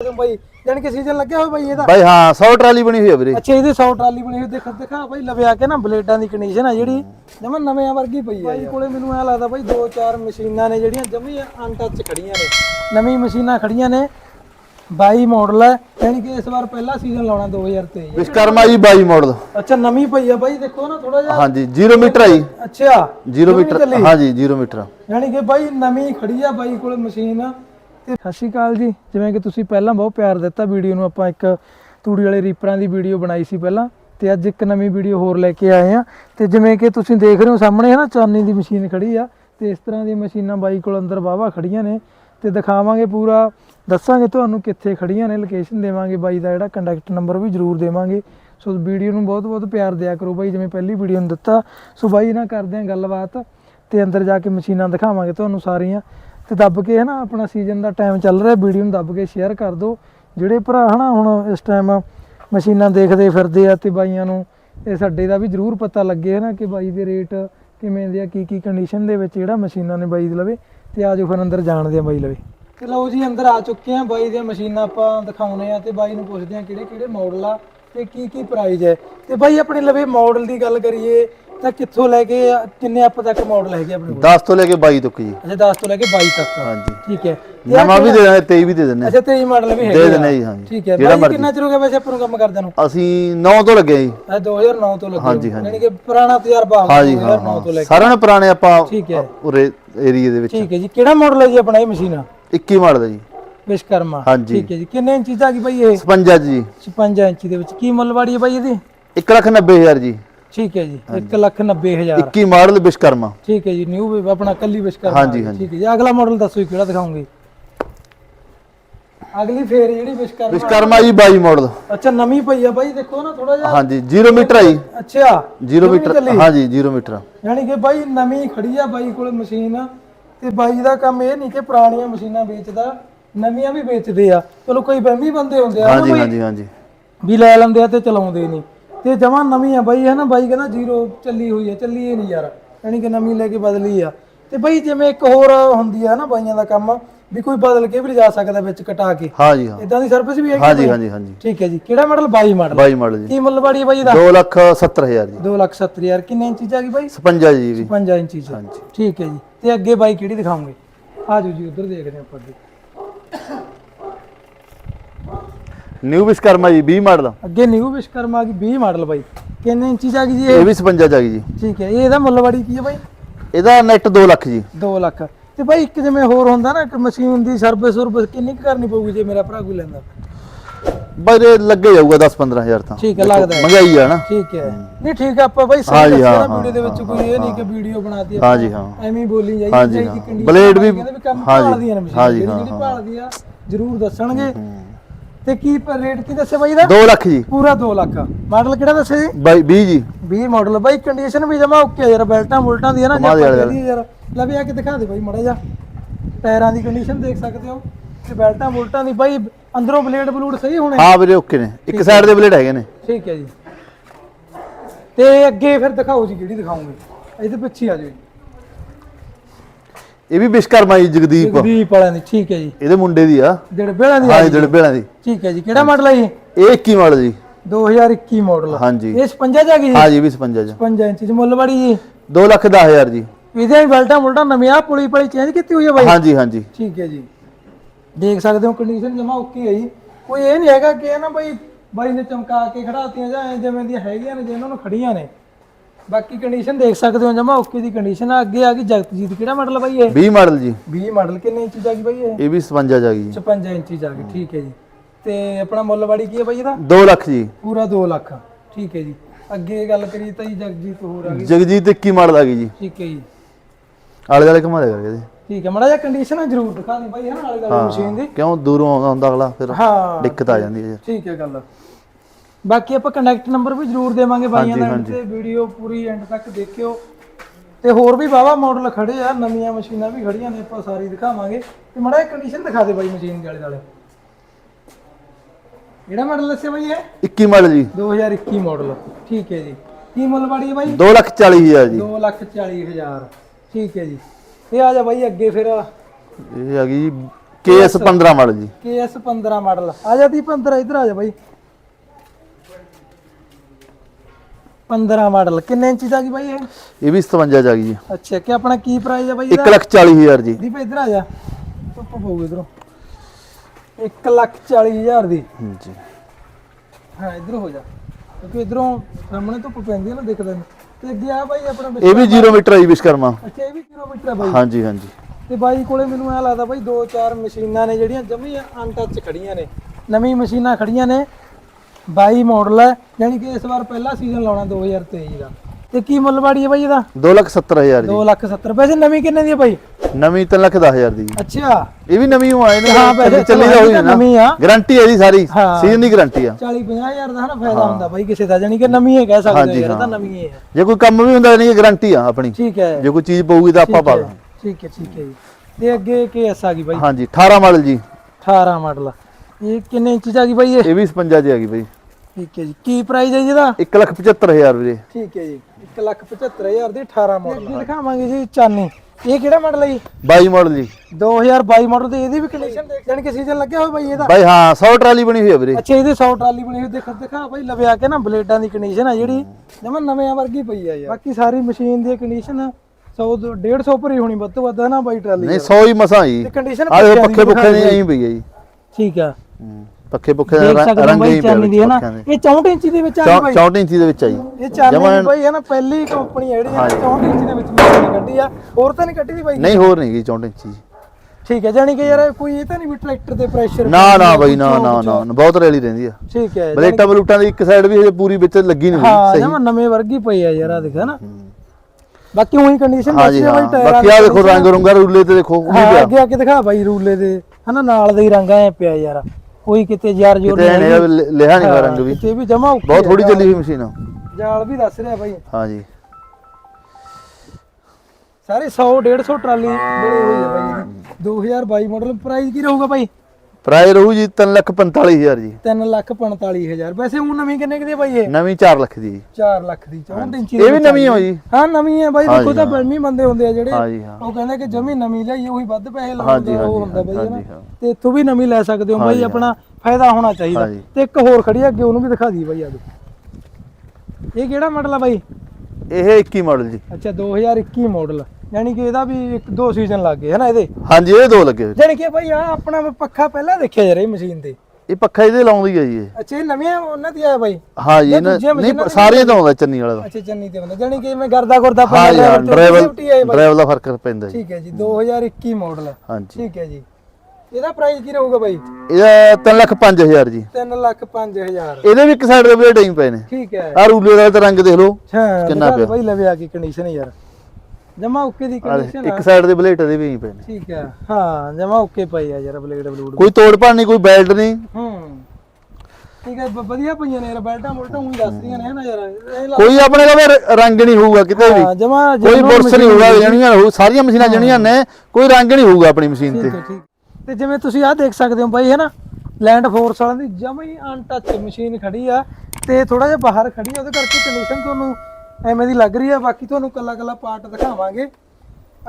ਬਾਈ ਜਾਨ ਕਿ ਸੀਜ਼ਨ ਲੱਗਿਆ ਹੋਇਆ ਬਾਈ ਇਹਦਾ? ਬਾਈ ਹਾਂ 100 ਟਰਾਲੀ ਬਣੀ ਹੋਈ ਹੈ ਵੀਰੇ। ਅੱਛਾ ਇਹਦੀ 100 ਟਰਾਲੀ ਬਣੀ ਹੋਈ ਦੇਖ ਦਿਖਾ ਬਾਈ ਲਵਿਆ ਕੇ ਨਾ ਬਲੇਡਾਂ ਦੀ ਕੰਡੀਸ਼ਨ ਆ ਜਿਹੜੀ। ਜਮਾ ਨਵੇਂ ਵਰਗੀ ਪਈ ਆ ਬਾਈ ਕੋਲੇ ਮੈਨੂੰ ਐ ਲੱਗਦਾ ਬਾਈ ਦੋ ਚਾਰ ਮਸ਼ੀਨਾਂ ਨੇ ਜਿਹੜੀਆਂ ਜਮੀ ਅਨਟੱਚ ਖੜੀਆਂ ਨੇ। ਨਵੀਂ ਮਸ਼ੀਨਾਂ ਖੜੀਆਂ ਨੇ। 22 ਮਾਡਲ ਹੈ ਯਾਨੀ ਕਿ ਇਸ ਵਾਰ ਪਹਿਲਾ ਸੀਜ਼ਨ ਲਾਉਣਾ 2023 ਵਿਸ਼ਕਰਮਾ ਜੀ 22 ਮਾਡਲ ਅੱਛਾ ਨਵੀਂ ਪਈ ਆ ਬਾਈ ਦੇਖੋ ਨਾ ਥੋੜਾ ਜਿਹਾ। ਹਾਂਜੀ 0 ਮੀਟਰ ਆ ਜੀ। ਅੱਛਾ 0 ਮੀਟਰ ਹਾਂਜੀ 0 ਮੀਟਰ ਯਾਨੀ ਕਿ ਬਾਈ ਨਵੀਂ ਖੜੀ ਆ ਬਾਈ ਕੋਲ ਮਸ਼ੀਨ। ਸਤਿ ਸ਼੍ਰੀ ਅਕਾਲ ਜੀ। ਜਿਵੇਂ ਕਿ ਤੁਸੀਂ ਪਹਿਲਾਂ ਬਹੁਤ ਪਿਆਰ ਦਿੱਤਾ ਵੀਡੀਓ ਨੂੰ, ਆਪਾਂ ਇੱਕ ਤੂੜੀ ਵਾਲੇ ਰੀਪਰਾਂ ਦੀ ਵੀਡੀਓ ਬਣਾਈ ਸੀ ਪਹਿਲਾਂ ਤੇ ਅੱਜ ਇੱਕ ਨਵੀਂ ਵੀਡੀਓ ਹੋਰ ਲੈ ਕੇ ਆਏ ਆ ਤੇ ਜਿਵੇਂ ਕਿ ਤੁਸੀਂ ਦੇਖ ਰਹੇ ਹੋ ਸਾਹਮਣੇ ਹੈ ਨਾ ਚਾਨੀ ਦੀ ਮਸ਼ੀਨ ਖੜੀ ਆ ਤੇ ਇਸ ਤਰ੍ਹਾਂ ਦੀਆਂ ਮਸ਼ੀਨਾਂ ਬਾਈ ਕੋਲ ਅੰਦਰ ਵਾਹਵਾ ਖੜੀਆਂ ਨੇ ਤੇ ਦਿਖਾਵਾਂਗੇ ਪੂਰਾ, ਦੱਸਾਂਗੇ ਤੁਹਾਨੂੰ ਕਿੱਥੇ ਖੜੀਆਂ ਨੇ ਲੋਕੇਸ਼ਨ ਦੇਵਾਂਗੇ ਬਾਈ ਦਾ ਜਿਹੜਾ ਕੰਟੈਕਟ ਨੰਬਰ ਵੀ ਜ਼ਰੂਰ ਦੇਵਾਂਗੇ। ਸੋ ਵੀਡੀਓ ਨੂੰ ਬਹੁਤ ਬਹੁਤ ਪਿਆਰ ਦਿਆ ਕਰੋ ਬਾਈ, ਜਿਵੇਂ ਪਹਿਲੀ ਵੀਡੀਓ ਨੂੰ ਦਿੱਤਾ। ਸੋ ਬਾਈ ਨਾਲ ਕਰਦੇ ਆਂ ਗੱਲਬਾਤ ਤੇ ਅੰਦਰ ਜਾ ਕੇ ਮਸ਼ੀਨਾਂ ਦਿਖਾਵਾਂਗੇ ਤੁਹਾਨੂੰ ਸਾਰੀਆਂ। ਤੇ ਦੱਬ ਕੇ ਹਨਾ ਆਪਣਾ ਸੀਜ਼ਨ ਦਾ ਟਾਈਮ ਚੱਲ ਰਿਹਾ ਵੀਡੀਓ ਨੂੰ ਦੱਬ ਕੇ ਸ਼ੇਅਰ ਕਰ ਦਿਓ। ਜਿਹੜੇ ਭਰਾ ਹਨਾ ਹੁਣ ਇਸ ਟਾਈਮ ਮਸ਼ੀਨਾਂ ਦੇਖਦੇ ਫਿਰਦੇ ਆ ਤੇ ਬਾਈਆਂ ਨੂੰ, ਇਹ ਸਾਡੇ ਦਾ ਵੀ ਜ਼ਰੂਰ ਪਤਾ ਲੱਗੇ ਹਨਾ ਕਿ ਬਾਈ ਦੇ ਰੇਟ ਕਿਵੇਂ ਦੇ ਆ, ਕੀ ਕੀ ਕੰਡੀਸ਼ਨ ਦੇ ਵਿੱਚ ਜਿਹੜਾ ਮਸ਼ੀਨਾਂ ਨੇ ਬਾਈ ਦੇ ਲਵੇ, ਤੇ ਆਜੋ ਫਿਰ ਅੰਦਰ ਜਾਣਦੇ ਆ ਬਾਈ ਲਵੇ। ਤੇ ਲਓ ਜੀ, ਅੰਦਰ ਆ ਚੁੱਕੇ ਆ ਬਾਈ ਦੀਆਂ ਮਸ਼ੀਨਾਂ ਆਪਾਂ ਦਿਖਾਉਣੇ ਆ ਤੇ ਬਾਈ ਨੂੰ ਪੁੱਛਦੇ ਆ ਕਿਹੜੇ ਕਿਹੜੇ ਮਾਡਲ ਆ। ਤੇ ਕੀ ਕੀ ਪ੍ਰਾਈਸ ਹੈ? ਤੇ ਬਾਈ ਆਪਣੇ ਲਵੇ ਮਾਡਲ ਦੀ ਗੱਲ ਕਰੀਏ ਤਾਂ ਕਿੱਥੋਂ ਲੈ ਕੇ ਕਿੰਨੇ ਅਪ ਤੱਕ ਮਾਡਲ ਹੈਗੇ ਆਪਣੇ ਕੋਲ? 10 ਤੋਂ ਲੈ ਕੇ 22 ਤੱਕ ਜੀ। ਅੱਛਾ 10 ਤੋਂ ਲੈ ਕੇ 22 ਤੱਕ। ਹਾਂਜੀ। ਠੀਕ ਹੈ। ਨਵਾਂ ਵੀ ਦੇ ਦਾਂਗੇ 23 ਵੀ ਦੇ ਦਿੰਦੇ ਅੱਛਾ 23 ਮਾਡਲ ਵੀ ਦੇ ਹੈਗੇ ਦਿੰਦੇ ਆ। ਜੀ ਹਾਂਜੀ। ਠੀਕ ਹੈ। ਬਾਈ ਕਿੰਨਾ ਚਿਰ ਹੋ ਗਿਆ ਵੈਸੇ ਆਪਾਂ ਨੂੰ ਕੰਮ ਕਰਦਿਆਂ ਨੂੰ? ਅਸੀਂ 9 ਤੋਂ ਲੱਗੇ ਜੀ। ਇਹ 2009 ਤੋਂ ਲੱਗੇ ਹਾਂਜੀ, ਹੋ। ਹਾਂਜੀ। ਯਾਨੀ ਕਿ ਪੁਰਾਣਾ ਤਜਰਬਾ ਹੋ ਹਾਂਜੀ ਹਾਂ 2009 ਤੋਂ ਲੈ ਹਾਂ ਕੇ। ਸਾਰਿਆਂ ਨੇ ਪੁਰਾਣੇ ਆਪਾਂ ਹੈ। ਉਰੇ ਏਰੀਏ ਦੇ ਵਿੱਚ ਠੀਕ ਹੈ। ਜੀ। ਕਿਹੜਾ ਮਾਡਲ ਹੈ ਜੀ ਆਪਣਾ ਇਹ ਮਸ਼ੀਨ? 21 ਮਾਡਲ ਦਾ ਜੀ। ਵਿਸ਼ਕਰਮਾ ਹਾਂਜੀ। ਠੀਕ ਹੈ ਜੀ। ਕਿੰਨੇ ਇੰਚੀ ਦਾ ਕੀ ਬਾਈ ਇਹ? 56 ਜੀ। 56 ਇੰਚੀ ਦੇ ਵਿੱਚ। ਕੀ ਮੁੱਲ ਵਾੜੀ ਹੈ ਬਾਈ ਇਹਦੀ? 1 ਲੱਖ 90 ਹਜ਼ਾਰ ਜੀ। ਠੀਕ ਹੈ ਜੀ। 1 ਲੱਖ 90 ਹਜ਼ਾਰ। 21 ਮਾਡਲ ਵਿਸ਼ਕਰਮਾ ਠੀਕ ਹੈ ਜੀ। ਨਿਊ ਆਪਣਾ ਕੱਲੀ ਵਿਸ਼ਕਰਮਾ ਹਾਂਜੀ, ਆ। ਠੀਕ ਹੈ ਜੀ। ਅਗਲਾ ਮਾਡਲ ਦੱਸੋ ਜੀ ਕਿਹੜਾ ਦਿਖਾਉਂਗੇ ਅਗਲੀ ਫੇਰ ਜਿਹੜੀ ਵਿਸ਼ਕਰਮਾ ਵਿਸ਼ਕਰਮਾ ਜੀ 22 ਮਾਡਲ ਅੱਛਾ ਨਵੀਂ ਪਈ ਆ ਬਾਈ ਦੇਖੋ ਨਾ ਥੋੜਾ ਜਿਹਾ। ਹਾਂਜੀ 0 ਮੀਟਰ ਆ ਜੀ। ਅੱਛਾ 0 ਮੀਟਰ। ਹਾਂਜੀ 0 ਮੀਟਰ। ਯਾਨੀ ਕਿ ਬਾਈ ਨਵੀਂ ਖੜੀ ਆ ਬਾਈ ਕੋਲ ਮਸ਼ੀਨ। ਤੇ ਬਾਈ ਦਾ ਕੰਮ ਇਹ ਨਹੀਂ ਕਿ ਪੁਰਾਣੀਆਂ ਮਸ਼ੀਨਾਂ ਵੇਚਦਾ। ਨਵੀਆਂ ਵੀ ਵੇਚਦੇ ਆ। ਚਲੋ ਕੋਈ ਵਹਿਮੀ ਬੰਦੇ ਹੁੰਦੇ ਆ ਹਾਂਜੀ ਹਾਂਜੀ ਹਾਂਜੀ। ਵੀ ਲੈ ਲੈਂਦੇ ਆ ਤੇ ਚਲਾਉਂਦੇ ਨਹੀਂ। ਤੇ ਜਮਾਂ ਨਵੀਂ ਆ ਬਾਈ ਹੈ ਨਾ ਬਾਈ ਕਹਿੰਦਾ ਜ਼ੀਰੋ ਚੱਲੀ ਹੋਈ ਆ ਚੱਲੀ ਇਹ ਨਹੀਂ ਯਾਰ। ਯਾਨੀ ਕਿ ਨਵੀਂ ਲੈ ਕੇ ਬਦਲੀ ਆ। ਤੇ ਬਾਈ ਜਿਵੇਂ ਇੱਕ ਹੋਰ ਹੁੰਦੀ ਆ ਨਾ ਬਾਈਆਂ ਦਾ ਕੰਮ ਵੀ ਕੋਈ ਬਦਲ ਕੇ ਵੀ ਲਿਜਾ ਸਕਦਾ ਵਿੱਚ ਕਟਾ ਕੇ। ਹਾਂਜੀ ਹਾਂ। ਇਦਾਂ ਦੀ ਸਰਵਿਸ ਵੀ ਹੈਗੀ ਹਾਂਜੀ ਹਾਂਜੀ ਹਾਂਜੀ। ਠੀਕ ਹੈ ਜੀ। ਕਿਹੜਾ ਮਾਡਲ 22 ਮਾਡਲ 22 ਮਾਡਲ ਜੀ। ਕੀ ਮੁੱਲ ਬਾੜੀ ਹੈ ਬਾਈ ਦਾ 2 ਲੱਖ 70 ਹਜ਼ਾਰ ਜੀ। 2 ਲੱਖ 70 ਹਜ਼ਾਰ। ਕਿੰਨੇ ਇੰਚੀ ਆ ਗਈ ਬਾਈ? 56 ਜੀ ਵੀ 55 ਇੰਚੀ ਚ ਠੀਕ ਹੈ ਜੀ। ਤੇ ਅੱਗੇ ਬਾਈ ਕਿਹੜੀ ਦਿਖਾਉਂਗੇ? ਆ ਜਾਓ ਜੀ ਉਧਰ ਦੇਖਦੇ ਹਾਂ ਆਪਾਂ ਅੱਗੇ। ਨਿਊ ਵਿਸ਼ਕਰਮਾ ਜੀ 20 ਮਾਡਲ। ਅੱਗੇ ਨਿਊ ਵਿਸ਼ਕਰਮਾ ਕੀ 20 ਮਾਡਲ ਬਾਈ। ਕਿੰਨੇ ਇੰਚੀ ਚ ਆ ਗਈ ਜੀ ਇਹ? ਇਹ ਵੀ 56 ਚ ਆ ਗਈ ਜੀ। ਠੀਕ ਹੈ ਇਹ ਇਹਦਾ ਮੁੱਲ ਬਾੜੀ ਕੀ ਹੈ ਬਾਈ? ਇਹਦਾ ਨੈਟ 2 ਲੱਖ ਜੀ। 2 ਲੱਖ। ਤੇ ਬਾਈ ਇੱਕ ਜਿਵੇਂ ਹੋਰ ਹੁੰਦਾ ਨਾ ਇੱਕ ਮਸ਼ੀਨ ਦੀ ਸਰਵਿਸ ਸਰਵਿਸ ਕਿੰਨੀ ਕੁ ਕਰਨੀ ਪਊਗੀ ਜੇ ਮੇਰਾ ਭਰਾ ਕੋਈ ਲੈਂਦਾ? ਬਾਈ ਇਹ ਲੱਗੇ ਜਾਊਗਾ 10 15 ਹਜ਼ਾਰ ਤਾਂ। ਠੀਕ ਹੈ ਲੱਗਦਾ ਹੈ। ਮਹਿੰਗਾਈ ਆ ਨਾ। ਠੀਕ ਹੈ। ਨਹੀਂ ਠੀਕ ਹੈ ਆਪਾਂ ਬਾਈ ਸਹੀ ਹਾਂਜੀ, ਦੱਸਿਆ ਹਾਂ, ਵੀਡੀਓ ਦੇ ਵਿੱਚ ਕੋਈ ਇਹ ਨਹੀਂ ਕਿ ਵੀਡੀਓ ਬਣਾਤੀ ਆਪਾਂ ਹਾਂਜੀ ਹਾਂ। ਐਵੇਂ ਹੀ ਬੋਲੀ ਜਾਈ ਹਾਂ। ਬਲੇਡ ਵੀ- ਭਾਲਦੀਆਂ ਨੇ ਮਸ਼ੀਨ ਜਿਹੜੀ ਹਾਂ, ਜਿਹੜੀ ਹਾਂ। ਭਾਲਦੀ ਆ ਜ਼ਰੂਰ ਦੱਸਣਗੇ। ਤੇ ਕੀ ਰੇਟ ਕੀ ਦੱਸਿਆ ਬਾਈ ਦਾ? 2 ਲੱਖ ਜੀ। ਪੂਰਾ 2 ਲੱਖ। ਮਾਡਲ ਕਿਹੜਾ ਦੱਸਿਆ ਜੀ? ਬਾਈ 20 ਜੀ। 20 ਮਾਡਲ ਬਾਈ ਕੰਡੀਸ਼ਨ ਵੀ ਜਮਾ ਓਕੇ ਯਾਰ ਬੈਲਟਾਂ ਬੁਲਟਾਂ ਦੀ ਹੈ ਨਾ ਯਾਰ ਲੈ ਵੀ ਆ ਕੇ ਦਿਖਾ ਦੇ ਬਾਈ ਮੜਾ ਜਾ ਟਾਇਰਾਂ ਦੀ ਕੰਡੀਸ਼ਨ ਦੇਖ ਸਕਦੇ ਹੋ। ਤੇ ਬੈਲਟਾਂ ਬੁਲਟਾਂ ਦੀ ਬਾਈ ਅੰਦਰੋਂ ਬਲੇਡ ਬਲੂਡ ਸਹੀ ਹੋਣੇ? ਹਾਂ ਵੀਰੇ ਓਕੇ ਨੇ। ਇੱਕ ਸਾਈਡ ਦੇ ਬਲੇਡ ਹੈਗੇ ਨੇ। ਠੀਕ ਹੈ ਜੀ। ਤੇ ਅੱਗੇ ਫਿਰ ਦਿਖਾਓ ਜੀ ਕਿਹੜੀ ਦਿਖਾਓਗੇ? ਇਹਦੇ ਪਿੱਛੇ ਆ ਜਾਓ ਜੀ। ਇਹ ਵੀ ਵਿਸ਼ਕਰਮਾ ਜੀ ਜਗਦੀਪ। ਜਗਦੀਪ ਵਾਲਿਆਂ ਦੀ ਠੀਕ ਹੈ ਜੀ। ਇਹਦੇ ਮੁੰਡੇ ਦੀ ਆ। ਜਿਹੜੇ ਬੇੜਾਂ ਦੀ ਆ ਹਾਂ ਜੀ। ਜਿਹੜੇ ਬੇਲਾਂ ਦੀ। ਠੀਕ ਹੈ ਜੀ। ਕਿਹੜਾ ਮਾਡਲ ਹੈ ਜੀ? ਇਹ 21 ਮਾਡਲ ਜੀ। 2021 ਮਾਡਲ। ਹਾਂਜੀ। ਇਹ 56 ਚ ਆ ਗਈ ਜੀ? ਹਾਂ ਜੀ ਵੀ 56 ਚ 55 ਇੰਚ ਦੀ ਮੁੱਲ ਵਾਲੀ ਜੀ। 2 ਲੱਖ 10 ਹਜ਼ਾਰ ਜੀ। ਇਹਦੇ ਬੈਲਟਾਂ ਬੁਲਟਾਂ ਨਵੀਆਂ ਪੁਲੀ ਪਲੀ ਚੇਂਜ ਕੀਤੀ ਹੋਈ ਹੈ ਬਾਈ? ਹਾਂਜੀ ਹਾਂਜੀ। ਠੀਕ ਹੈ ਜੀ। ਦੇਖ ਸਕਦੇ ਹੋ ਕੰਡੀਸ਼ਨ ਜਮਾ ਓਕੇ ਹੈ ਜੀ। ਕੋਈ ਇਹ ਨਹੀਂ ਹੈਗਾ ਕਿ ਇਹ ਨਾ ਬਾਈ ਬਾਈ ਨੇ ਚਮਕਾ ਕੇ ਖੜਾਤੀਆਂ ਜਾਂ ਜਿਵੇਂ ਦੀਆਂ ਹੈਗੀਆਂ ਨੇ ਜਿਹਨਾਂ ਨੂੰ ਖੜੀਆਂ ਨੇ। ਬਾਕੀ ਕੰਡੀਸ਼ਨ ਦੇਖ ਸਕਦੇ ਹੋ ਜਮਾ ਓਕੇ ਦੀ ਕੰਡੀਸ਼ਨ ਆ। ਅੱਗੇ ਆ ਗਈ ਜਗਤਜੀਤ ਕਿਹੜਾ ਮਾਡਲ ਬਾਈ ਇਹ? 20 ਮਾਡਲ ਜੀ। 20 ਮਾਡਲ ਕਿੰਨੇ ਇੰਚ ਜਾ ਗਈ ਬਾਈ ਇਹ? ਇਹ ਵੀ 57 ਚ ਆ ਗਈ ਜੀ। 56 ਇੰਚ ਜਾ ਗਈ ਠੀਕ ਹੈ ਜੀ। ਤੇ ਆਪਣਾ ਮੁੱਲ ਵਾੜੀ ਕੀ ਹੈ ਬਾਈ ਇਹਦਾ? 2 ਲੱਖ ਜੀ। ਪੂਰਾ 2 ਲੱਖ ਠੀਕ ਹੈ ਜੀ। ਅੱਗੇ ਗੱਲ ਕਰੀ ਤਾਂ ਜੀ ਜਗਜੀਤ ਹੋਰ ਆ ਗਈ। ਜਗਜੀਤ 21 ਮਾਡਲ ਆ ਗਈ ਜੀ। ਠੀਕ ਹੈ ਜੀ। ਆਲੇ ਦਾਲੇ ਘੁਮਾ ਦੇ ਕਰਕੇ ਜੀ। ਠੀਕ ਹੈ ਮੜਾ ਜਿਹਾ ਕੰਡੀਸ਼ਨ ਜ਼ਰੂਰ ਦਿਖਾ ਦੇ ਬਾਈ ਹਾਂ ਨਾਲੇ ਗੱਲ ਮਸ਼ੀਨ ਦੀ। ਕਿਉਂ ਦੂਰੋਂ ਆਉਂਦਾ ਹੁੰਦਾ ਅਗਲਾ ਫਿਰ ਹਾਂ ਦਿੱਕਤ ਆ ਜਾਂਦੀ ਹੈ ਠੀਕ ਹੈ ਗੱਲ। ਬਾਕੀ ਆਪਾਂ ਕੰਟੈਕਟ ਨੰਬਰ ਵੀ ਜ਼ਰੂਰ ਦੇਵਾਂਗੇ ਬਾਈਆਂ ਦਾ ਤੇ ਵੀਡੀਓ ਪੂਰੀ ਐਂਡ ਤੱਕ ਦੇਖਿਓ। ਤੇ ਹੋਰ ਵੀ ਵਾਵਾ ਮਾਡਲ ਖੜੇ ਆ ਨਵੀਆਂ ਮਸ਼ੀਨਾਂ ਵੀ ਖੜੀਆਂ ਨੇ ਆਪਾਂ ਸਾਰੀ ਦਿਖਾਵਾਂਗੇ। ਤੇ ਮੜਾ ਕੰਡੀਸ਼ਨ ਦਿਖਾ ਦੇ ਬਾਈ ਮਸ਼ੀਨ ਦੇ ਦੁਆਲੇ। ਕਿਹੜਾ ਮਾਡਲ ਦੱਸਿਆ ਬਾਈ ਇਹ? 21 ਮਾਡਲ ਜੀ। 2021 ਮਾਡਲ ਠੀਕ ਹੈ ਜੀ। ਕੀ ਮੁੱਲ ਵਾੜੀ ਹੈ ਬਾਈ? 2 ਲੱਖ 40 ਹਜ਼ਾਰ ਜੀ। 2 ਲੱਖ 40 ਹਜ਼ਾਰ। ਠੀਕ ਹੈ ਜੀ। ਇਹ ਆ ਜਾ ਬਾਈ ਅੱਗੇ ਫਿਰ। ਇਹ ਆ ਗਈ ਜੀ KS 15 ਮਾਡਲ ਜੀ। KS 15 ਮਾਡਲ ਆ ਜਾ ਦੀ 15 ਇੱਧਰ ਆ ਜਾ ਬਾਈ। 15 ਮਾਡਲ। ਕਿੰਨੇ ਇੰਚੀ ਦਾ ਕੀ ਬਾਈ ਇਹ? ਇਹ ਵੀ 57 ਚ ਆ ਗਈ ਜੀ। ਅੱਛਾ ਕਿ ਆਪਣਾ ਕੀ ਪ੍ਰਾਈਸ ਹੈ ਬਾਈ 1 ਲੱਖ 40 ਹਜ਼ਾਰ ਜੀ। ਦੀਪ ਇੱਧਰ ਆ ਜਾ। ਧੁੱਪ ਪਊ ਇਧਰੋਂ। 1 ਲੱਖ 40 ਹਜ਼ਾਰ ਦੀ। ਜੀ। ਹਾਂ ਇੱਧਰ ਹੋ ਜਾ। ਕਿਉਂਕਿ ਇਧਰੋਂ ਸਾਹਮਣੇ ਧੁੱਪ ਪੈਂਦੀ ਹੈ ਨਾ ਦਿਖਦਾ ਨਹੀਂ ਤੇ ਅੱਗੇ ਆ ਬਾਈ ਆਪਣਾ ਇਹ ਵੀ 0 ਮੀਟਰ ਆਈ ਵਿਸ਼ਕਰਮਾ ਅੱਛਾ ਇਹ ਵੀ ਕਿਲੋਮੀਟਰ ਹੈ ਬਾਈ ਹਾਂਜੀ ਹਾਂਜੀ ਤੇ ਬਾਈ ਕੋਲੇ ਮੈਨੂੰ ਐ ਲੱਗਦਾ ਬਾਈ ਦੋ ਚਾਰ ਮਸ਼ੀਨਾਂ ਨੇ ਜਿਹੜੀਆਂ ਜਮੀ ਅਨਟੱਚ ਖੜੀਆਂ ਨੇ। ਨਵੀਂ ਮਸ਼ੀਨਾਂ ਖੜੀਆਂ ਨੇ। 22 ਮਾਡਲ ਹੈ ਯਾਨੀ ਕਿ ਇਸ ਵਾਰ ਪਹਿਲਾ ਸੀਜ਼ਨ ਲਾਉਣਾ 2023 ਦਾ। ਤੇ ਕੀ ਮੁੱਲ ਬਾੜੀ ਹੈ ਬਾਈ ਇਹਦਾ? 2 ਲੱਖ 70 ਹਜ਼ਾਰ ਜੀ। 2 ਲੱਖ 70 ਵੈਸੇ ਨਵੀਂ ਕਿੰਨੇ ਦੀ ਹੈ ਬਾਈ? ਨਵੀਂ 3 ਲੱਖ 10 ਹਜ਼ਾਰ ਦੀ ਜੀ। ਅੱਛਾ। ਇਹ ਵੀ ਨਵੀਂ ਹੋ ਆਏ ਨੇ ਹਾਂ, ਵੈਸੇ ਚੱਲੀ ਤਾਂ ਹੋਈ ਨਵੀਂ ਆ। ਗਾਰੰਟੀ ਹੈ ਜੀ ਸਾਰੀ। ਸੀਜ਼ਨ ਦੀ ਗਾਰੰਟੀ ਆ। 40 50 ਹਜ਼ਾਰ ਦਾ ਹਨਾ ਫਾਇਦਾ ਹੁੰਦਾ ਬਾਈ ਕਿਸੇ ਦਾ ਜਾਨੀ ਕਿ ਨਵੀਂ ਹੈ ਕਹਿ ਸਕਦੇ ਹੋ ਯਾਰ ਇਹ ਤਾਂ। ਨਵੀਂ ਹੀ ਜੇ ਕੋਈ ਕੰਮ ਵੀ ਹੁੰਦਾ ਨਹੀਂ ਗਾਰੰਟੀ ਆ ਆਪਣੀ। ਠੀਕ ਹੈ। ਜੇ ਕੋਈ ਚੀਜ਼ ਪਊਗੀ ਤਾਂ ਆਪਾਂ ਪਾ ਦਾਂਗੇ। ਠੀਕ ਹੈ ਠੀਕ ਹੈ ਜੀ। ਤੇ ਅੱਗੇ ਕੇਐਸ ਆ ਗਈ ਬਾਈ। ਹਾਂਜੀ 18 ਮਾਡਲ ਜੀ। 18 ਮਾਡਲ। ਇਹ ਕਿੰਨੇ ਇੰਚ ਆ ਗਈ ਬਾਈ ਇਹ? ਇਹ ਵੀ 55 ਚ ਆ ਗਈ ਬਈ। ਠੀਕ ਹੈ ਜੀ। ਕੀ ਪ੍ਰਾਈਸ ਹੈ ਜੀ ਇਹਦਾ? 1 ਲੱਖ 75 ਹਜ਼ਾਰ ਵੀਰੇ। ਠੀਕ ਹੈ ਜੀ। 1 ਲੱਖ 75000 ਦੀ 18 ਮਾਡਲ ਦਿਖਾਵਾਂਗੇ ਜੀ ਚਾਨੀ। ਇਹ ਕਿਹੜਾ ਮਾਡਲ ਹੈ ਜੀ? 22 ਮਾਡਲ ਜੀ। 2022 ਮਾਡਲ ਤੇ ਇਹਦੀ ਵੀ ਕੰਡੀਸ਼ਨ ਦੇਖ। ਜਾਨ ਕਿ ਸੀਜ਼ਨ ਲੱਗਿਆ ਹੋਇਆ ਬਾਈ ਇਹਦਾ? ਬਾਈ ਹਾਂ 100 ਟਰਾਲੀ ਬਣੀ ਹੋਈ ਆ ਵੀਰੇ। ਅੱਛਾ ਇਹਦੇ 100 ਟਰਾਲੀ ਬਣੀ ਹੋਈ। ਦੇਖ ਦਿਖਾ ਬਾਈ ਲਵਿਆ ਕੇ ਨਾ ਬਲੇਡਾਂ ਦੀ ਕੰਡੀਸ਼ਨ ਆ ਜਿਹੜੀ। ਜਮਾ ਨਵੇਂ ਵਰਗੀ ਪਈ ਆ ਯਾਰ। ਬਾਕੀ ਸਾਰੀ ਮਸ਼ੀਨ ਦੀ ਕੰਡੀਸ਼ਨ 100 150 ਪਰ ਹੀ ਹੋਣੀ ਵੱਧ ਤੋਂ ਵੱਧ ਹੈ ਨਾ ਬਾਈ ਟਰਾਲੀ ਨਹੀਂ 100 ਹੀ ਮਸਾਂ ਜੀ। ਤੇ ਕੰਡੀਸ਼ਨ ਆ ਦੇਖੋ ਪੱਖੇ ਪੁੱਖੇ ਨਹੀਂ ਐਂ ਪਈ ਆ ਜੀ। ਠੀਕ ਆ। ਹੂੰ, ਪੱਖੇ ਪੁੱਖੇ ਦੇਖ ਦਾ ਸਕਦੇ ਹੋ ਰੰਗ ਬਾਈ ਹੀ ਪਿਆ ਚਾਨੀ ਦੀ ਹੈ ਨਾ। ਪੱਖਿਆਂ ਦੇ। ਇਹ 64 ਇੰਚ ਦੇ ਵਿੱਚ ਆ ਗਈ ਬਾਈ। 64 ਇੰਚੀ ਦੇ ਵਿੱਚ ਆ ਜੀ ਇਹ ਚਾਨੀ ਦੀ ਬਾਈ ਹੈ ਨਾ ਪਹਿਲੀ ਕੰਪਨੀ ਹੈ ਜਿਹੜੀ 64 ਇੰਚ ਦੇ ਵਿੱਚ ਮਸ਼ੀਨ ਕੱਢੀ ਆ। ਹੋਰ ਤਾਂ ਨਹੀਂ ਕੱਢੀ ਦੀ ਬਾਈ? ਨਹੀਂ ਹੋਰ ਨਹੀਂ ਗਈ 64 ਇੰਚੀ ਠੀਕ ਹੈ ਜਾਨੀ ਕਿ ਯਾਰ ਕੋਈ ਇਹ ਤਾਂ ਨਹੀਂ ਵੀ ਟਰੈਕਟਰ ਤੇ ਪ੍ਰੈਸ਼ਰ ਨਾ ਨਾ ਬਾਈ ਨਾ ਨਾ ਨਾ ਬਹੁਤ ਰੈਲੀ ਰਹਿੰਦੀ ਆ। ਠੀਕ ਹੈ ਬਲੇਟਾਂ ਬਲੂਟਾਂ ਦੀ ਇੱਕ ਸਾਈਡ ਵੀ ਹਜੇ ਪੂਰੀ ਵਿੱਚ ਲੱਗੀ ਨਹੀਂ ਹੋਈ ਹਾਂ ਸਹੀ। ਜਮਾ ਨਵੇਂ ਵਰਗੀ ਪਈ ਆ ਯਾਰ ਆ ਦੇਖ ਨਾ। ਬਾਕੀ ਉਹੀ ਕੰਡੀਸ਼ਨ ਹਾਂ ਜੀ ਹਾਂ। ਬਾਕੀ ਆ ਦੇਖੋ ਰੰਗ ਰੁੰਗਾ ਰੂਲੇ ਤੇ ਦੇਖੋ ਉਹ ਵੀ ਹਾਂ ਪਿਆ ਅੱਗੇ ਅੱਗੇ ਦਿਖਾ ਬਾਈ ਰੂਲੇ ਦੇ। ਹਨਾ ਨਾਲ ਦੇ ਹੀ ਰੰਗ ਪਿਆ ਯਾਰ। ਕੋਈ ਕਿਤੇ ਯਾਰ ਜੋਰ ਨਹੀਂ ਲਿਆ ਨਹੀਂ ਰੰਗ ਵੀ। ਕਿਤੇ ਵੀ ਜਮਾ ਬਹੁਤ ਥੋੜੀ ਚੱਲੀ ਹੋਈ ਮਸ਼ੀਨ ਆ। ਜਾਲ ਵੀ ਦੱਸ ਰਿਹਾ ਬਾਈ। ਹਾਂ ਜੀ। ਸਾਰੇ 100 150 ਟਰਾਲੀ ਬਣੀ ਹੋਈ ਹੈ ਬਾਈ। ਇਹਦੀ 2022 ਮਾਡਲ ਪ੍ਰਾਈਸ ਕੀ ਰਹੂਗਾ ਬਾਈ? ਪ੍ਰਾਈਸ ਰਹੂ ਜੀ 3 ਲੱਖ 45000 ਜੀ। 3 ਲੱਖ 45000 ਵੈਸੇ ਉਹ ਨਵੀਂ ਕਿੰਨੇ ਕੁ ਦੀ ਹੈ ਬਾਈ ਇਹ? ਨਵੀਂ 4 ਲੱਖ ਦੀ ਜੀ। 4 ਲੱਖ ਦੀ 64 ਇੰਚੀ ਇਹ ਵੀ ਨਵੀਂ ਹੋ ਜੀ। ਹਾਂ ਨਵੀਂ ਹੈ ਬਾਈ ਦੇਖੋ ਤਾਂ। ਬਰਮੀ ਬੰਦੇ ਹੁੰਦੇ ਆ ਜਿਹੜੇ। ਉਹ ਕਹਿੰਦੇ ਕਿ ਜਮੀ ਨਵੀਂ ਲਈ ਉਹੀ ਵੱਧ ਪੈਸੇ ਲਾਉਂਦਾ ਉਹ ਹੁੰਦਾ ਬਾਈ ਹਾਂ। ਤੇ ਇੱਥੋਂ ਵੀ ਨਵੀਂ ਲੈ ਸਕਦੇ ਹੋ ਬਾਈ ਆਪਣਾ ਫਾਇਦਾ ਹੋਣਾ ਚਾਹੀਦਾ। ਤੇ ਇੱਕ ਹੋਰ ਖੜੀ ਆ ਅੱਗੇ ਉਹਨੂੰ ਵੀ ਦਿਖਾ ਦੀ ਬਾਈ ਆ ਇਹ ਕਿਹੜਾ ਮਾਡਲ ਆ ਬਾਈ? ਇਹ 21 ਮਾਡਲ ਜੀ। ਅੱਛਾ 2021 ਮਾਡਲ ਯਾਨੀ ਕਿ ਇਹਦਾ ਵੀ ਇੱਕ ਦੋ ਸੀਜ਼ਨ ਲੱਗ ਗਏ ਹਨਾ ਇਹਦੇ? ਹਾਂਜੀ ਇਹ ਦੋ ਲੱਗੇ ਹੋਏ। ਜਾਣੀ ਕਿ ਬਾਈ ਆ ਆਪਣਾ ਪੱਖਾ ਪਹਿਲਾਂ ਦੇਖਿਆ ਯਾਰ ਇਹ ਮਸ਼ੀਨ ਤੇ। ਇਹ ਪੱਖਾ ਇਹਦੇ ਲਾਉਂਦੀ ਹੈ ਜੀ ਇਹ। ਅੱਛਾ ਇਹ ਨਵੀਆਂ ਉਹਨਾਂ ਦੀ ਆ ਬਾਈ? ਹਾਂ ਜੀ ਇਹ ਇਹਨਾਂ- ਦੂਜੀਆਂ ਨਹੀਂ ਮਸ਼ੀਨਾਂ ਸਾਰੀਆਂ ਤੋਂ ਆਉਂਦਾ ਚੰਨੀ ਵਾਲਾ ਦਾ ਅੱਛਾ ਚੰਨੀ ਤੇ ਬੰਦਾ ਜਾਣੀ ਕਿ ਮੈਂ ਗਰਦਾ ਗੁਰਦਾ ਹਾਂ ਜੀ ਹਾਂ ਡਰਾਈਵਰ ਦਾ ਫ਼ਰਕ ਪੈਂਦਾ ਜੀ। ਠੀਕ ਹੈ ਜੀ 2021 ਮਾਡਲ ਹਾਂਜੀ। ਠੀਕ ਹੈ ਜੀ। ਇਹਦਾ ਪ੍ਰਾਈਸ ਕੀ ਰਹੂਗਾ ਬਾਈ? ਇਹਦਾ 3 ਲੱਖ 5000 ਜੀ। 3 ਲੱਖ 5000 ਇਹਦੇ ਵੀ ਇੱਕ ਸਾਈਡ ਦੇ ਬਲੇਡ ਹੀ ਪਏ ਨੇ। ਠੀਕ ਹੈ। ਆ ਰੂਲੇ ਦਾ ਤਾਂ ਰੰਗ ਦੇਖ ਲਓ। ਕਿੰਨਾ ਪਿਆ? ਬਾਈ ਲਵੇ ਆ ਕੀ ਕੰਡੀਸ਼ਨ ਯਾਰ। ਜਮਾ ਓਕੇ ਦੀ ਕੰਡੀਸ਼ਨ ਇੱਕ ਸਾਈਡ ਦੇ ਬਲੇਡ ਦੇ ਵੀ ਹੀ ਪਏ ਨੇ। ਠੀਕ ਹੈ ਹਾਂ ਜਮਾ ਓਕੇ ਪਈ ਆ ਯਾਰ ਬਲੇਡ ਬਲੂਡ ਕੋਈ ਤੋੜ ਭੰਨ ਨਹੀਂ ਕੋਈ ਬੈਲਟ ਨਹੀਂ। ਹੂੰ। ਠੀਕ ਹੈ ਵਧੀਆ ਪਈਆਂ ਨੇ ਯਾਰ ਬੈਲਟਾਂ ਬੁਲਟਾਂ ਉਹੀ ਦੱਸਦੀਆਂ ਨੇ ਨਾ ਯਾਰ। ਕੋਈ ਆਪਣੇ ਦਾ ਵੀ ਰੰਗ ਨਹੀਂ ਹੋਊਗਾ ਕਿਤੇ ਵੀ। ਹਾਂ ਜਮਾ ਕੋਈ ਬੁਰਸ ਨਹੀਂ ਹੋਊਗਾ ਜਣੀਆਂ ਹੋਊ ਸਾਰੀਆਂ ਮਸ਼ੀਨਾਂ ਜਣੀਆਂ ਨੇ ਕੋਈ ਰੰਗ ਨਹੀਂ ਹੋਊਗਾ ਆਪਣੀ ਮਸ਼ੀਨ ਤੇ। ਹੈ ਤੇ ਜਿਵੇਂ ਤੁਸੀਂ ਆਹ ਦੇਖ ਸਕਦੇ ਹੋ ਬਾਈ ਹੈ ਨਾ ਲੈਂਡ ਫੋਰਸ ਵਾਲਿਆਂ ਦੀ ਜਮਾ ਹੀ ਅਨਟੱਚ ਮਸ਼ੀਨ ਖੜੀ ਆ ਤੇ ਥੋੜਾ ਜਿਹਾ ਬਾਹਰ ਖੜੀ ਆ ਉਹਦੇ ਕਰਕੇ ਕੰਡੀਸ਼ਨ ਤੁਹਾਨੂੰ ਐਵੇਂ ਦੀ ਲੱਗ ਰਹੀ ਆ ਬਾਕੀ ਤੁਹਾਨੂੰ ਕੱਲਾ ਕੱਲਾ ਪਾਰਟ ਦਿਖਾਵਾਂਗੇ।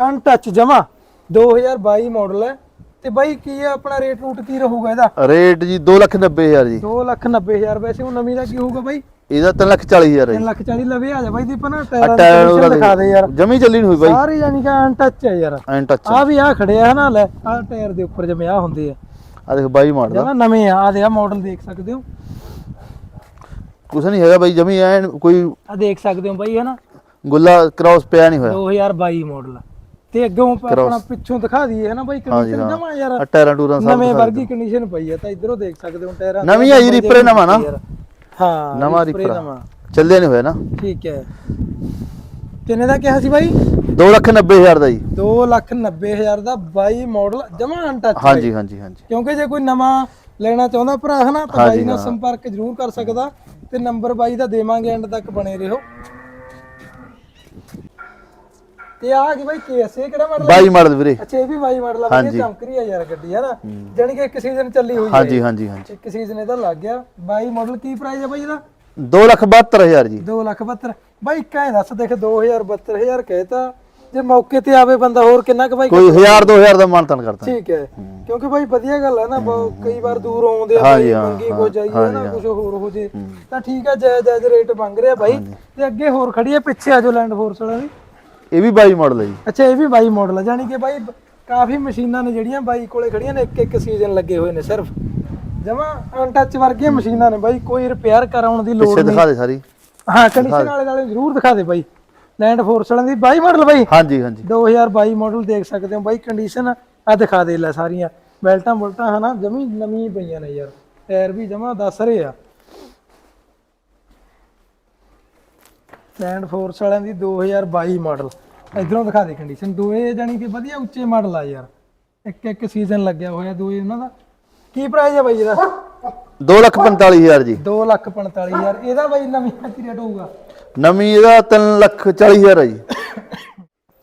ਅਨਟੱਚ ਜਮਾ 2022 ਮਾਡਲ ਹੈ। ਤੇ ਬਾਈ ਕੀ ਆ ਆਪਣਾ ਰੇਟ ਰੂਟ ਕੀ ਰਹੂਗਾ ਇਹਦਾ? ਰੇਟ ਜੀ 290000 ਜੀ। 290000 ਵੈਸੇ ਉਹ ਨਵੀਂ ਦਾ ਕੀ ਹੋਊਗਾ ਬਾਈ? ਇਹਦਾ 340000 ਹੈ 3 ਜੀ ਲੱਖ 40 ਲਵੇ ਆ ਜਾ ਬਾਈ ਦੀਪ ਨਾ ਟਾਇਰਾਂ ਉਹਦਾ ਦਿਖਾ ਦੇ ਯਾਰ। ਜਮੀ ਚੱਲੀ ਨਹੀਂ ਹੋਈ ਬਾਈ। ਸਾਰੇ ਯਾਨੀ ਕਿ ਅਨਟੱਚ ਹੈ ਯਾਰ। ਐਂ ਟੱਚ ਆ ਵੀ ਆ ਖੜਿਆ ਹੈ ਨਾ ਲੈ ਆ ਟਾਇਰ ਦੇ ਉੱਪਰ ਜਿਵੇਂ ਆ ਹੁੰਦੇ ਆ। ਆ ਦੇਖ ਬਾਈ ਮਾਰਦਾ ਜਮਾ ਨਵੇਂ ਆ ਆ ਦੇ ਆ ਮਾਡਲ ਦੇਖ ਸਕਦੇ ਹੋ। ਕੁਛ ਨਹੀਂ ਹੈਗਾ ਬਾਈ ਜਮੀ ਐਨ ਕੋਈ ਆ ਦੇਖ ਸਕਦੇ ਹੋ ਬਾਈ ਹੈ ਨਾ ਗੁੱਲਾ ਕ੍ਰਾਸ ਪਿਆ ਨਹੀਂ ਹੋਇਆ। 2022 ਮਾਡਲ ਤੇ ਅੱਗੋਂ ਆਪਾਂ ਆਪਣਾ ਪਿੱਛੋਂ ਦਿਖਾ ਦਈਏ ਹੈ ਨਾ ਬਾਈ? ਹਾਂਜੀ ਕੰਡੀਸ਼ਨ ਹਾਂ। ਜਮਾ ਯਾਰ। ਟਾਇਰਾਂ ਟੂਰਾਂ ਸਭ ਨਵੇਂ ਦਿਖਾ ਵਰਗੀ ਕੰਡੀਸ਼ਨ ਪਈ ਆ ਤਾਂ ਇਧਰੋਂ ਦੇਖ ਸਕਦੇ ਹੋ ਟਾਇਰਾਂ। ਦੇ ਨਵੀਂ ਆਈ ਰੀਪਰੇ ਨਵਾਂ ਨਾ? ਯਾਰ। ਹਾਂ ਨਵਾਂ ਰੀਪਰੇ ਰੀਪਰ ਨਵਾਂ। ਚੱਲਿਆ ਨਹੀਂ ਹੋਇਆ ਨਾ। ਠੀਕ ਹੈ। ਕਿੰਨੇ ਦਾ ਕਿਹਾ ਸੀ ਬਾਈ? 290000 ਦਾ ਜੀ। 290000 ਦਾ 22 ਮਾਡਲ ਜਮਾ ਅਨਟੱਚ ਹਾਂਜੀ ਹਾਂਜੀ ਹਾਂਜੀ। ਕਿਉਂਕਿ ਜੇ ਕੋਈ ਨਵਾਂ ਲੈਣਾ ਚਾਹੁੰਦਾ ਭਰਾ ਹਨਾ ਤਾਂ ਹਾਂਜੀ, ਬਾਈ ਨਾਲ ਹਾਂ। ਸੰਪਰਕ ਜ਼ਰੂਰ ਕਰ ਸਕਦਾ। ਤੇ ਨੰਬਰ ਬਾਈ ਦਾ ਦੇਵਾਂਗੇ ਐਂਡ ਤੱਕ ਬਣੇ ਰਹੋ। ਤੇ ਆ ਗਈ ਬਾਈ ਕੇਸ ਇਹ ਕਿਹੜਾ ਮਾਡਲ 22 ਮਾਡਲ ਵੀਰੇ। ਅੱਛਾ ਇਹ ਵੀ ਬਾਈ ਮਾਡਲ ਆ ਵਧੀਆ ਚਮਕ ਰਹੀ ਆ ਯਾਰ ਗੱਡੀ ਹੈ ਨਾ? ਜਾਣੀ ਕਿ ਇੱਕ ਸੀਜ਼ਨ ਚੱਲੀ ਹੋਈ ਹੈ ਹਾਂਜੀ ਹਾਂਜੀ ਹਾਂਜੀ। ਇੱਕ ਸੀਜ਼ਨ ਇਹਦਾ ਲੱਗ ਗਿਆ। 22 ਮਾਡਲ ਕੀ ਪ੍ਰਾਈਸ ਹੈ ਬਾਈ ਇਹਦਾ? 272000 ਜੀ। 2 ਲੱਖ 72 ਬਾਈ ਕਾਹ ਦੱਸ ਦੇਖ 2000 72000 ਕਹਿਤਾ। ਜੇ ਮੌਕੇ ਤੇ ਆਵੇ ਬੰਦਾ ਹੋਰ ਕਿੰਨਾ ਕੁ ਬਾਈ ਕੋਈ 1000 2000 ਦਾ ਮਾਨਤਨ ਕਰਦਾ। ਠੀਕ ਹੈ। ਕਿਉਂਕਿ ਬਾਈ ਵਧੀਆ ਗੱਲ ਹੈ ਨਾ ਬਹੁਤ ਕਈ ਵਾਰ ਦੂਰ ਆਉਂਦੇ ਆ ਬਾਈ ਮੰਗੀ ਕੋ ਜਾਈਏ ਨਾ। ਕੁਝ ਹੋਰ ਹੋ ਜੇ ਤਾਂ ਠੀਕ ਹੈ ਜਾਇਜ਼ ਜਾਇਜ਼ ਰੇਟ ਮੰਗ ਰਿਹਾ ਬਾਈ। ਤੇ ਅੱਗੇ ਹੋਰ ਖੜੀ ਹੈ ਪਿੱਛੇ ਆ ਲੈਂਡ ਫੋਰਸ ਵਾਲਾ ਵੀ ਇਹ ਵੀ 22 ਮਾਡਲ ਹੈ ਜੀ। ਅੱਛਾ ਇਹ ਵੀ ਬਾਈ ਮਾਡਲ ਹੈ। ਜਾਨੀ ਕਿ ਬਾਈ ਬ- ਕਾਫੀ ਮਸ਼ੀਨਾਂ ਨੇ ਜਿਹੜੀਆਂ ਬਾਈ ਕੋਲੇ ਖੜੀਆਂ ਨੇ ਇੱਕ ਇੱਕ ਸੀਜ਼ਨ ਲੱਗੇ ਹੋਏ ਨੇ ਸਿਰਫ। ਜਮਾ ਅਨਟੱਚ ਵਰਗੀਆਂ ਮਸ਼ੀਨਾਂ ਨੇ ਬਾਈ ਕੋਈ ਰਿਪੇਅਰ ਕਰਾਉਣ ਦੀ ਲੋੜ ਪਿੱਛੇ ਨਹੀਂ। ਦਿਖਾ ਦੇ ਸਾਰੀ। ਹਾਂ ਕੰਡੀਸ਼ਨ ਵਾਲੇ ਵਾਲੇ ਜ਼ਰੂਰ ਦਿਖਾ ਦੇ ਬਾਈ। ਲੈਂਡ ਫੋਰਸ ਵਾਲਿਆਂ ਦੀ ਬਾਈ ਮਾਡਲ ਬਾਈ? ਹਾਂਜੀ ਹਾਂਜੀ। 2022 ਮਾਡਲ ਦੇਖ ਸਕਦੇ ਹੋ ਬਾਈ ਕੰਡੀਸ਼ਨ ਆ ਦਿਖਾ ਦੇ ਲੈ ਸਾਰੀਆਂ। ਬੈਲਟਾਂ ਬੁਲਟਾਂ ਹਨਾ ਜਮੀ ਨਵੀਂ ਪਈਆਂ ਨੇ ਯਾਰ। ਟਾਇਰ ਵੀ ਜਮਾ ਦੱਸ ਰਹੇ ਆ। ਲੈਂਡ ਫੋਰਸ ਵਾਲਿਆਂ ਦੀ 2022 ਮਾਡਲ ਇਧਰੋਂ ਦਿਖਾ ਦੇ ਕੰਡੀਸ਼ਨ ਦੋਏ ਜਾਨੀ ਕਿ ਵਧੀਆ ਉੱਚੇ ਮਾਡਲ ਆ ਯਾਰ। ਇੱਕ ਇੱਕ ਸੀਜ਼ਨ ਲੱਗਿਆ ਹੋਇਆ ਦੋਏ ਉਹਨਾਂ ਦਾ। ਕੀ ਪ੍ਰਾਈਸ ਹੈ ਬਾਈ ਇਹਦਾ? 245000 ਜੀ। 245000 ਇਹਦਾ ਬਾਈ ਨਵੀਂ ਕੀ ਰੇਟ ਹੋਊਗਾ। ਨਵੀਂ ਇਹਦਾ 340000 ਹੈ ਜੀ।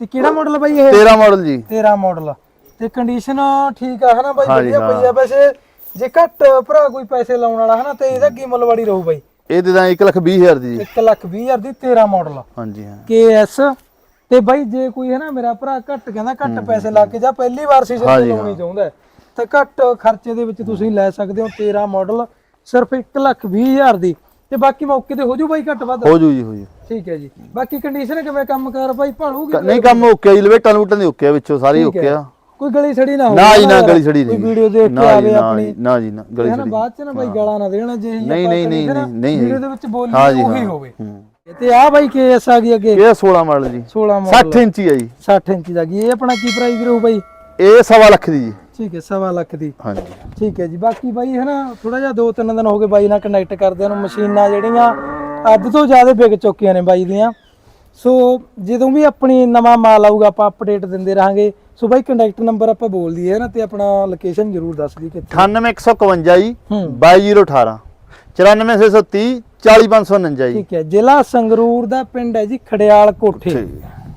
ਤੇ ਕਿਹੜਾ ਮਾਡਲ ਬਾਈ ਇਹ? 13 ਮਾਡਲ ਜੀ। 13 ਮਾਡਲ ਤੇ ਕੰਡੀਸ਼ਨ ਠੀਕ ਆ ਹਨਾ ਬਾਈ? ਵਧੀਆ ਪਈ ਆ। ਵੈਸੇ ਜੇ ਘੱਟ ਭਰਾ ਕੋਈ ਪੈਸੇ ਲਾਉਣ ਵਾਲਾ ਹਨਾ ਤੇ ਇਹਦਾ ਕੀ ਮੁੱਲ ਵਾੜੀ ਰਹੂ ਬਾਈ? ਇਹਦੇ ਤਾਂ 120000 ਦੀ ਜੀ। 1 ਲੱਖ 20 ਹਜ਼ਾਰ ਦੀ 13 ਮਾਡਲ ਹਾਂਜੀ ਹਾਂ। KS ਤੇ ਬਾਈ ਜੇ ਕੋਈ ਹੈ ਨਾ ਮੇਰਾ ਭਰਾ ਘੱਟ ਕਹਿੰਦਾ ਘੱਟ ਪੈਸੇ ਲਾ ਕੇ ਜਾਂ ਪਹਿਲੀ ਵਾਰ ਸੀਜ਼ਨ ਲਾਉਣੀ ਚਾਹੁੰਦਾ ਤਾਂ ਘੱਟ ਖਰਚੇ ਦੇ ਵਿੱਚ ਤੁਸੀਂ ਲੈ ਸਕਦੇ ਹੋ 13 ਮਾਡਲ ਸਿਰਫ 1 ਲੱਖ 20 ਹਜ਼ਾਰ ਦੀ। ਤੇ ਬਾਕੀ ਮੌਕੇ ਤੇ ਹੋ ਜੂ ਬਾਈ ਘੱਟ ਵੱਧ? ਹੋ ਜੂ ਜੀ ਹੋ ਜੂ ਠੀਕ ਹੈ ਜੀ। ਬਾਕੀ ਕੰਡੀਸ਼ਨ ਕਿਵੇਂ ਕੰਮ ਕਰ ਬਾਈ ਭਾਲੂਗੀ ਨਹੀਂ ਕੰਮ ਓਕੇ ਜੀ ਲਵੇਟਾਂ ਲੂਟਾਂ ਦੇ ਓਕੇ ਆ ਵਿੱਚੋਂ ਸਾਰੇ ਓਕੇ। ਆ। ਕੋਈ ਗਲੀ ਛੜੀ ਨਾ ਹੋਵੇ ਨਾ ਜੀ ਨਾ ਗਲੀ ਛੜੀ ਨਹੀਂ। ਵੀਡੀਓ ਦੇਖ ਕੇ ਜੀ, ਆਵੇ ਆਪਣੀ। ਜੀ, ਨਾ ਜੀ ਨਾ ਗਲੀ ਛੜੀ। ਬਾਅਦ ਚ ਨਾ ਬਾਈ ਗਾਲਾਂ ਨਾ ਦੇਣਾ ਜੇ ਨਹੀਂ, ਨਹੀਂ, ਨਹੀਂ, ਨਹੀਂ, ਨਹੀਂ। ਵੀਡੀਓ। ਦੇ ਵਿੱਚ ਬੋਲੀ ਜੀ ਉਹੀ ਹੋਵੇ। ਤੇ ਆ ਬਾਈ ਕੇਐਸ ਆ ਗਈ ਅੱਗੇ। ਇਹ 16 ਮਾਡਲ ਜੀ। 16 ਮਾਡਲ। 60 ਇੰਚੀ ਹੈ ਜੀ। 60 ਇੰਚ ਦਾ ਗਈ ਇਹ ਆਪਣਾ ਕੀ ਪ੍ਰਾਈਸ ਰਹੂ ਬਾਈ ਇਹ ਸਵਾ ਲੱਖ ਦੀ ਜੀ। ਠੀਕ ਹੈ ਸਵਾ ਲੱਖ ਦੀ। ਹਾਂਜੀ। ਠੀਕ ਹੈ ਜੀ ਬਾਕੀ ਬਾਈ ਹੈ ਨਾ ਥੋੜਾ ਜਿਹਾ ਦੋ ਤਿੰਨ ਦਿਨ ਹੋ ਗਏ ਬਾਈ ਨਾਲ ਕਨੈਕਟ ਕਰਦਿਆਂ ਨੂੰ ਮਸ਼ੀਨਾਂ ਜਿਹੜੀਆਂ ਅੱਧ ਤੋਂ ਜ਼ਿਆਦਾ ਵਿਕ ਚੁੱਕੀਆਂ ਨੇ ਬਾਈ ਦੀਆਂ। ਸੋ ਜਦੋਂ ਵੀ ਆਪਣੀ ਨਵਾਂ ਮਾਲ ਆਊਗਾ ਆਪਾਂ ਅਪਡੇਟ ਦਿੰਦੇ ਰਹਾਂਗੇ। ਸੋ ਬਾਈ ਕੰਟੈਕਟ ਨੰਬਰ ਆਪਾਂ ਬੋਲ ਦਈਏ ਨਾ ਤੇ ਆਪਣਾ ਲੋਕੇਸ਼ਨ ਜ਼ਰੂਰ ਦੱਸ ਦੀ ਕਿੱਥੇ। 98151 ਜੀ ਹੂੰ। 22018 94630 40549 ਜੀ। ਠੀਕ ਹੈ ਜ਼ਿਲ੍ਹਾ ਸੰਗਰੂਰ ਦਾ ਪਿੰਡ ਹੈ ਜੀ ਖੜਿਆਲ ਕੋਠੇ।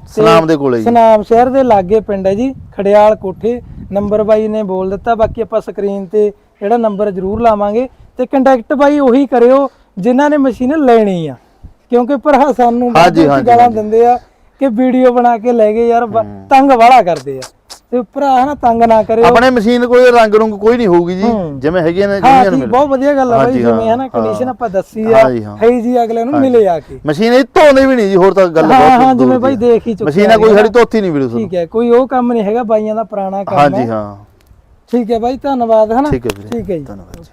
ਸਨਾਮ ਦੇ ਕੋਲੇ ਜੀ। ਸਨਾਮ ਸ਼ਹਿਰ ਦੇ ਲਾਗੇ ਪਿੰਡ ਹੈ ਜੀ ਖੜਿਆਲ ਕੋਠੇ ਨੰਬਰ ਬਾਈ ਨੇ ਬੋਲ ਦਿੱਤਾ ਬਾਕੀ ਆਪਾਂ ਸਕਰੀਨ ਤੇ ਜਿਹੜਾ ਨੰਬਰ ਜ਼ਰੂਰ ਲਾਵਾਂਗੇ। ਤੇ ਕੰਟੈਕਟ ਬਾਈ ਉਹੀ ਕਰਿਓ ਜਿਨ੍ਹਾਂ ਨੇ ਮਸ਼ੀਨ ਲੈਣੀ ਆ। ਕਿਉਂਕਿ ਭਰਾ ਸਾਨੂੰ ਗਾਲਾਂ। ਦਿੰਦੇ ਆ ਕਿ ਵੀਡੀਓ ਬਣਾ ਕੇ ਲੈ ਗਏ ਯਾਰ ਤੰਗ ਵਾਲਾ ਕਰਦੇ ਆ। ਤੇ ਭਰਾ ਹਨਾ ਤੰਗ ਨਾ ਕਰਿਓ। ਆਪਣੇ ਮਸ਼ੀਨ ਕੋਲੇ ਰੰਗ ਰੁੰਗ ਕੋਈ ਨਹੀਂ ਹੋਊਗੀ ਜੀ ਹੂੰ। ਜਿਵੇਂ ਹੈਗੀਆਂ ਨੇ ਹਾਂ ਜਿਹੜੀਆਂ ਨੂੰ ਮਿਲ ਬਹੁਤ ਵਧੀਆ ਗੱਲ ਆ ਬਾਈ ਜਿਵੇਂ ਹਾਂ, ਹਨਾ ਕੰਡੀਸ਼ਨ ਹਾਂ। ਆਪਾਂ ਦੱਸੀ ਆ ਹਾਂ। ਹੈ ਜੀ ਅਗਲੇ ਨੂੰ ਮਿਲੇ ਆ ਕੇ। ਮਸ਼ੀਨ ਇਹ ਧੋਣੇ ਵੀ ਨਹੀਂ ਜੀ ਹੋਰ ਤਾਂ ਗੱਲ ਹਾਂ ਬਹੁਤ ਹਾਂ ਜਿਵੇਂ ਬਾਈ ਹੈ। ਦੇਖ ਹੀ ਚੁੱਕੇ ਮਸ਼ੀਨ ਆ ਕੋਈ ਸਾਡੀ ਧੋਤੀ ਨਹੀਂ ਵੀਡੀਓ ਠੀਕ ਹੈ ਕੋਈ ਉਹ ਕੰਮ ਨਹੀਂ ਹੈਗਾ ਬਾਈਆਂ ਦਾ ਪੁਰਾਣਾ ਕੰਮ ਹਾਂਜੀ ਹੈ। ਹਾਂ। ਠੀਕ ਹੈ ਬਾਈ ਧੰਨਵਾਦ ਹਨਾ। ਠੀਕ ਹੈ ਵੀਰੇ ਠੀਕ ਹੈ ਜੀ। ਧੰਨਵਾਦ ਜੀ।